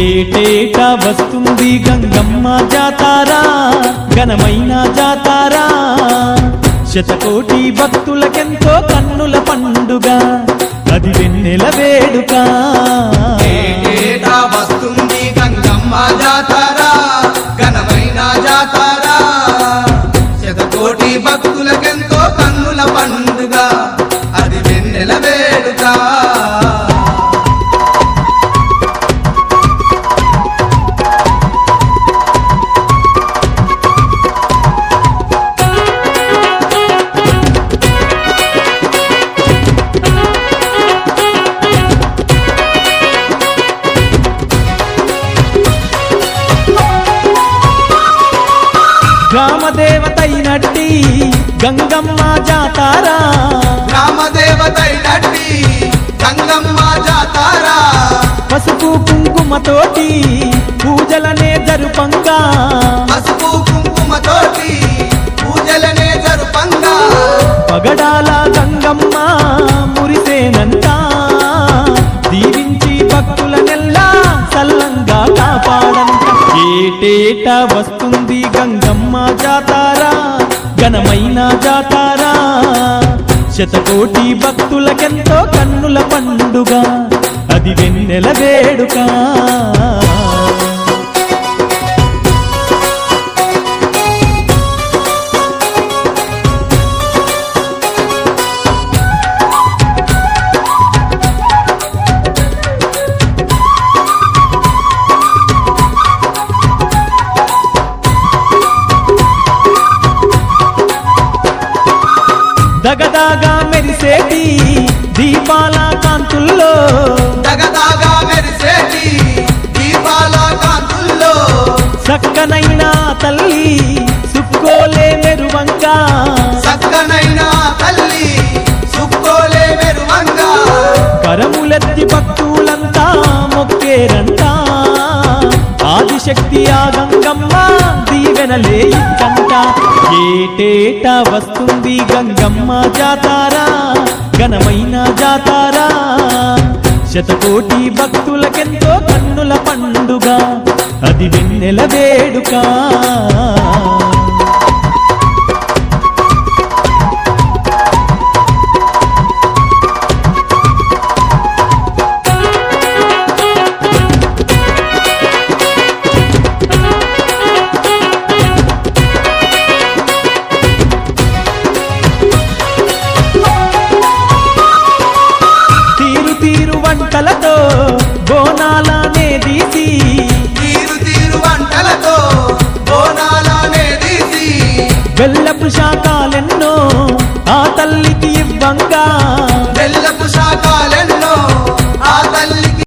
ఏటేటా వస్తుంది గంగమ్మ జాతారా ఘనమైన జాతారా. శతకోటి భక్తులకెంతో కన్నుల పండుగ అది వెన్నెల వేడుక. వస్తుంది గంగమ్మ జాతారా ఘనమైన జాతారా. శతకోటి భక్తులకెంతో కన్నుల పండుగ అది వెన్నెల వేడుక. గ్రామదేవతైనట్టి గంగమ్మ జాతారా. గ్రామదేవతైనట్టి గంగమ్మ జాతర. పసుపు కుంకుమతోటి పూజలనే జరుపంగా. పసుపు కుంకుమతోటి పూజలనే జరుపంగా. పగడాల గంగమ్మ మురిసేనంట. దీవించి భక్తుల నెల్లా సల్లంగా కాపాడంట. ఏటేటా వస్తుంది శ్రీ గంగమ్మ జాతారా ఘనమైన జాతారా. శతకోటి భక్తులకెంతో కన్నుల పండుగ అది వెన్నెల వేడుక. దగదాగా మెరిసేటి దీపాల కాంతుల్లో దగదాగా మెరిసేటి దీపాల కాంతుల్లో చక్కనైన తల్లి సుక్కోలే మెరువంగా సక్కనైన తల్లి సుక్కోలే మెరువంగా కరములెత్తి భక్తులంతా మొక్కేరంట ఆదిశక్తి ఆ గంగమ్మ వెనలే ఇచ్చంట. ఏటేటా వస్తుంది గంగమ్మ జాతారా? ఘనమైన జాతారా. శతకోటి భక్తులకెంతో కన్నుల పండుగ. అది వెన్నెల వేడుక. 尴尬。